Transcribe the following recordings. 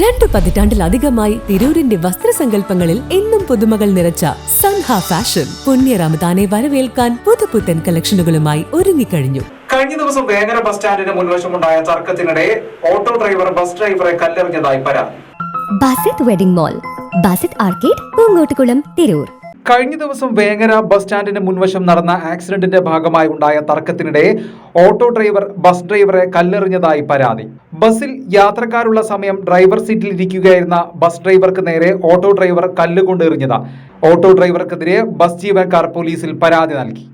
രണ്ടു പതിറ്റാണ്ടിലധികമായി തിരൂരിന്റെ വസ്ത്രസങ്കല്പങ്ങളിൽ എന്നും പുതുമകൾ നിറച്ച സൻഹ ഫാഷൻ. പുണ്യ റമദാനെ വരവേൽക്കാൻ പുതുപുത്തൻ കളക്ഷനുകളുമായി ഒരുങ്ങിക്കഴിഞ്ഞു. കഴിഞ്ഞ ദിവസം വേങ്ങര ബസ് സ്റ്റാൻഡിന് മുൻവശമുണ്ടായ തർക്കത്തിനിടെ ഓട്ടോ ഡ്രൈവർ ബസ് ഡ്രൈവറെ കല്ലെറിഞ്ഞതായി പരാതി. Basith wedding mall Basith arcade Poongottukulam Tirur. കഴിഞ്ഞ ദിവസം വേങ്ങര ബസ് സ്റ്റാൻഡിന് മുൻവശം നടന്ന ആക്സിഡന്റിന്റെ ഭാഗമായി ഉണ്ടായ തർക്കത്തിനിടെ ഓട്ടോ ഡ്രൈവർ ബസ് ഡ്രൈവറെ കല്ലെറിഞ്ഞതായി പരാതി. ബസ്സിൽ യാത്രക്കാരുള്ള സമയം ഡ്രൈവർ സീറ്റിൽ ഇരിക്കുകയായിരുന്ന ബസ് ഡ്രൈവർക്ക് നേരെ ഓട്ടോ ഡ്രൈവർ കല്ലുകൊണ്ട് എറിഞ്ഞത്. ഓട്ടോ ഡ്രൈവർക്കെതിരെ ബസ് ജീവനക്കാർ പോലീസിൽ പരാതി നൽകി.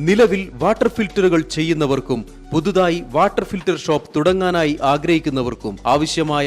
നിലവിൽ വാട്ടർ ഫിൽറ്ററുകൾ ചെയ്യുന്നവർക്കും പുതുതായി വാട്ടർ ഫിൽറ്റർ ഷോപ്പ് തുടങ്ങാനായി ആഗ്രഹിക്കുന്നവർക്കും ആവശ്യമായ